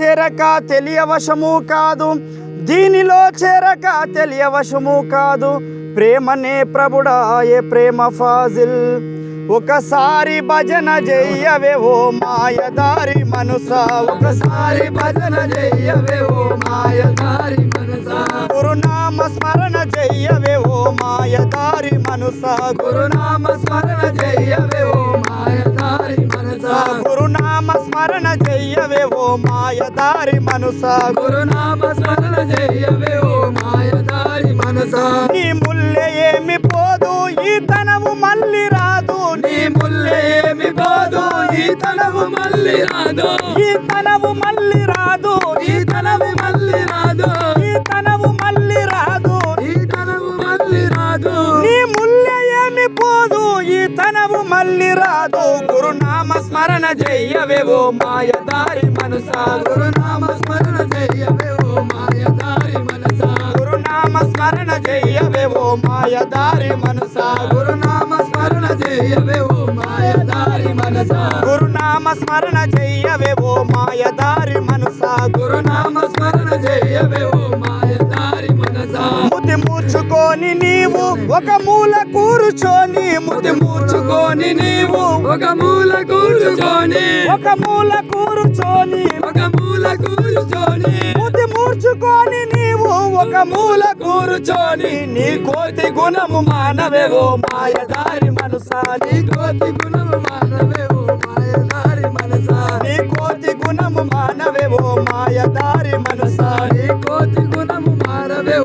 చేరక తెలియవశము కాదు. దీనిలో చేరక తెలియవశము కాదు. ప్రేమనే ప్రభుడాయే ప్రేమ ఫాజిల్. ఒకసారి భజన చెయ్యవే ఓ మాయదారి మనస. ఒకసారి భజన చెయ్యవే ఓ మాయదారి మనస. గురునామ స్మరణ చెయ్యవే ఓ మాయదారి మనస. గురునామ స్మరణ చెయ్యవే ఓ మాయదారి గురునామ స్మరణ చెయ్యవే ఓ మాయదారి మనస. గురునామ స్మరణ చేయవే ఓ మాయదారి మనస. నీ ముల్లె ఏమి పోదు ఈ తనవు మళ్ళీ రాదు. నీ ముల్లె ఏమి పోదు ఈ తనవు మళ్ళీ రాదు. ఈ తనవు మళ్ళీ రాదు. ఈ తనవు మళ్ళీ రాదు. ఈ తనవు మళ్ళీ రాదు. ఈ తనవు మళ్ళీ రాదు. నీ ముల్లె ఏమి పోదు ఈ తనవు మళ్ళీ రాదు. గురునామ స్మరణ చెయ్యవే ఓ మాయదారి మనస. గురునామ స్మరణ చేయవే ఓ మాయదారి మనస. గురునామ స్మరణ చెయ్యవే ఓ మాయదారి మనస. గురునామ స్మరణ చేయవే ఓ మాయదారి మనస. గురునామ స్మరణ చెయ్యవే ఓ మాయదారి మనస. గురునామ స్మరణ ఓ మనస ముతి మూర్చుకొని నీవు ఒక మూల కూర్చొని ముతి మూర్చుకొని నీవు ఒక మూల కూర్చుకొని ఒక మూల కూర్చొని ఒక మూల కూర్చొని ముతి మూర్చుకొని నీవు ఒక మూల కూర్చొని నీ కోతి గుణము మానవే ఓ మాయదారి మనసా నీ కోతి గుణము మానవే ఓ మాయదారి మనసా నీ కోతి గుణము మానవే ఓ మాయదారి మనసా నీ కోతి గుణము మానవే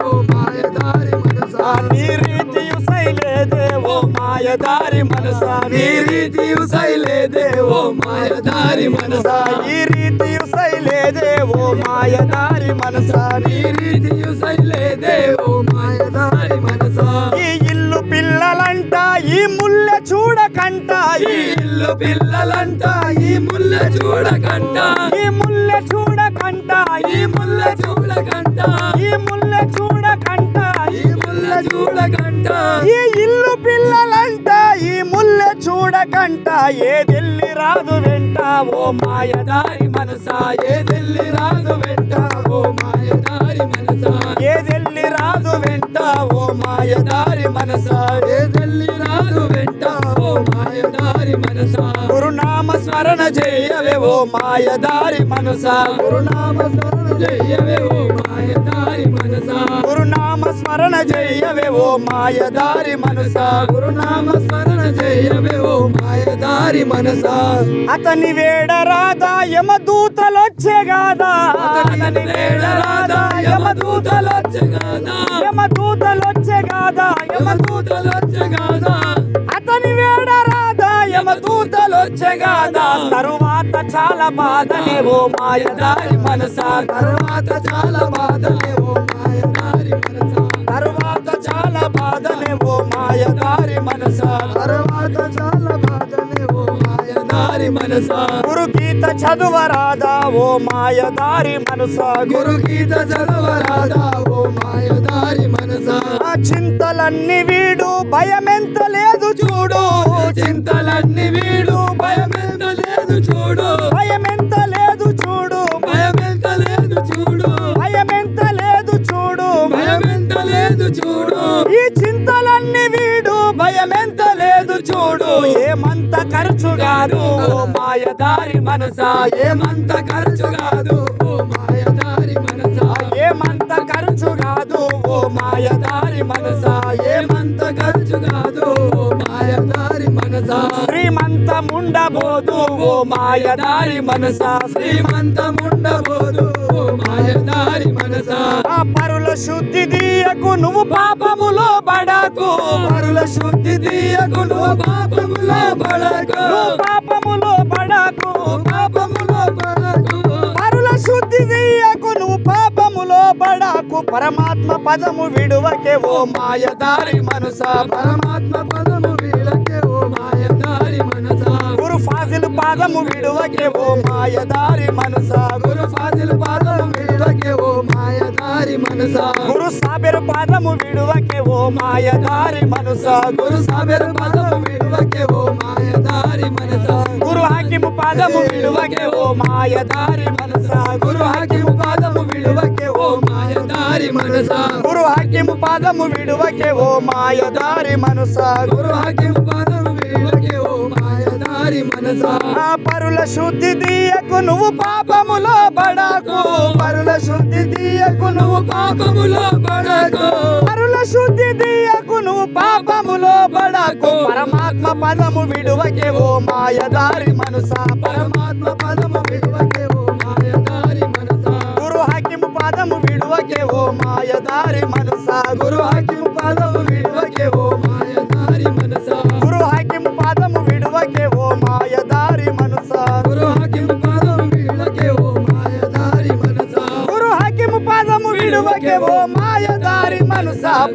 మాయదారి మనసా. నీ రీతియు శైలేదే ఓ మాయదారి మనసా. ఈ రీతియు శైలేదే ఓ మాయదారి మనసా. నీ రీతియు శైలేదే ఓ మాయదారి మనసా. ఈ ఇల్లు పిల్లలంట ఈ ముళ్ళ చూడకంట. ఈ ఇల్లు పిల్లలంట ఈ ముల్ల చూడకంట. ఈ ముళ్ళ చూడకంట. ఈ ముల్ల చూడకంట. ఈ ముళ్ళ చూడకంట. ఈ ముల్ల చూడకంట. చూడకంట ఏదిల్లి రాదు వెంట. ఓ మాయదారి మనసా ఏ దిల్లి రాదు వెంట. ఓ మాయదారి మనసా. ఏదిల్లి రాదు వెంట. ఓ మాయదారి మనసా. ఏదిల్లి రాదు వెంట. ఓ మాయదారి మనసా. గురునామ స్మరణ చేయవే ఓ మాయదారి మనసా. గురునామ స్మరణ చేయవే ఓ మాయదారి మనసా. గురునామ స్మరణ చేయవే ఓ మాయదారి మనసా. గురునామ స్మరణ చెయ్యవే ఓ మాయదారి మనసా. అతని వేడరాదా యమదూతలొచ్చెగాదా అతని వేళ రాదా యమదూతలొచ్చగాదా యమదూతలొచ్చెగాదా యమ యమదూతలొచ్చగాదా అతని వేడరాదా యమదూతలొచ్చెగాదా తరువాత చాలా బాధనే ఓ మాయదారి మనసా. తర్వాత చాలా బాధలే ఓ మాయదారి మనసా. బాధనే ఓ మాయదారి మనసా. తర్వాత చాలా బాధలే ఓ మాయదారి మనసా. గురు గీత చదువరాదా ఓ మాయదారి మనసా. గురు గీత చదవరాదా ఓ మాయదారి మనసా. ఆ చింతలన్నీ వీడు భయమెంత వీడు లేదు చూడు. ఏమంత ఖర్చు కాదు. ఓ మాయదారి మనసా. ఏమంత ఖర్చు కాదు. ఓ మాయదారి మనసా. ఏమంత ఖర్చు కాదు. ఓ మాయదారి మనసా. ఏమంత ఖర్చు కాదు. ఓ మాయదారి మనసా. శ్రీమంతముండబోదు ఓ మాయదారి మనసా. శ్రీమంతముండబోదు ఓ మాయదారి మనసా. ఆ పరుల శుద్ధి దీయకు నువ్వు పాపములో పడకు. పరుల శుద్ధి తీయకు నువ్వు పాపములో పడకు. పాపములో పడకు. పాపములో పడకు. పరుల శుద్ధి దీయకు నువ్వు పాపములో పడకు. పరమాత్మ పదము విడువకే ఓ మాయదారి మనసా. పరమాత్మ పదము పాదము విడువకే ఓ మాయదారి మనసా. గురు ఫాజిల్ పాదము వీళ్ళకే ఓ మాయదారి మనసా. గురు సాబెర్ పాదము విడువకే ఓ మాయదారి మనసా. గురు సాబెర్ పాదము వీళ్ళకే ఓ మాయదారి మనసా. గురు హాకిము పాదము పాదము విడువకే ఓ మాయదారి మనసా. గురు హాకిము పాదము విడువకే ఓ మాయదారి మనసా. గురు హాకిము పాదము విడువకే ఓ మాయదారి మనసా. గురు హాకిము పాదము విడువకే ఓ మాయదారి మనసా. ఆ పరుల శుద్ధి దీయకు నువ్వు పాపములో పడకు. పరుల శుద్ధి దీయకు నువ్వు పాపములో పడకు. పరుల శుద్ధి దీయకు నువ్వు పాపములో పడకు. పరమాత్మ పదము విడువకే ఓ మాయదారి మనసా. పరమాత్మ పదము విడువకే ఓ మాయదారి మనసా. గురు హకిము పదము విడువకే ఓ మాయదారి మనసా. గురు హాకిము పాదము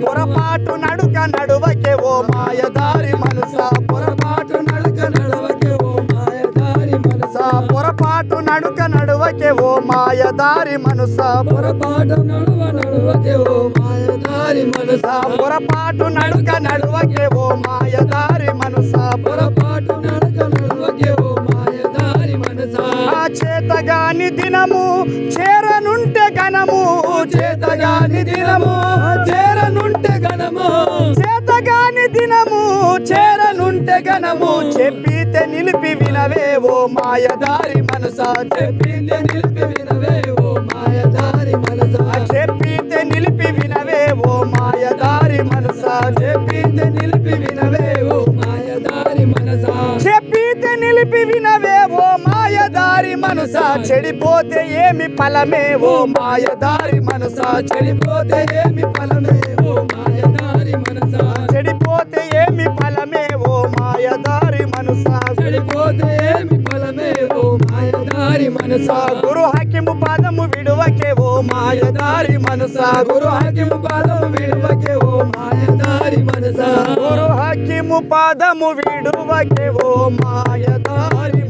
పొరపాటు నడుక నడువకే ఓ మాయదారి మనసా. పొరపాటు నడక నడవకే ఓ మాయదారి మనసా. పొరపాటు నడుక నడువకే ఓ మాయదారి మనసా. పొరపాటు నడువ నడవకే ఓ మాయదారి మనసా. పొరపాటు నడుక నడువకే ఓ మాయదారి మనసా. పొరపాటు నడక నడవకే ఓ చేతగాని దినము చేరనుంటే గణము చేతగాని దినము చేరనుంటే గణము చేతగాని దినము చేరనుంటే గణము చెప్పితే నిలిపి వినవే ఓ మాయదారి మనసా. చెప్పిందే నిలిపి వినవే చెడిపోతే ఏమి ఫలమే? ఓ మాయదారి మనసా చెడిపోతే ఏమి ఫలమే? ఓ మాయదారి మనసా. చెడిపోతే ఏమి ఫలమే? ఓ మాయదారి మనసా. చెడిపోతే ఏమి ఫలమే? ఓ మాయదారి మనసా. గురు హకిము పాదము విడువకే ఓ మాయదారి మనసా. గురు హాకిము పాదము విడువకే ఓ మాయదారి మనసా. గురు హకిము పాదము విడువకే ఓ మాయదారి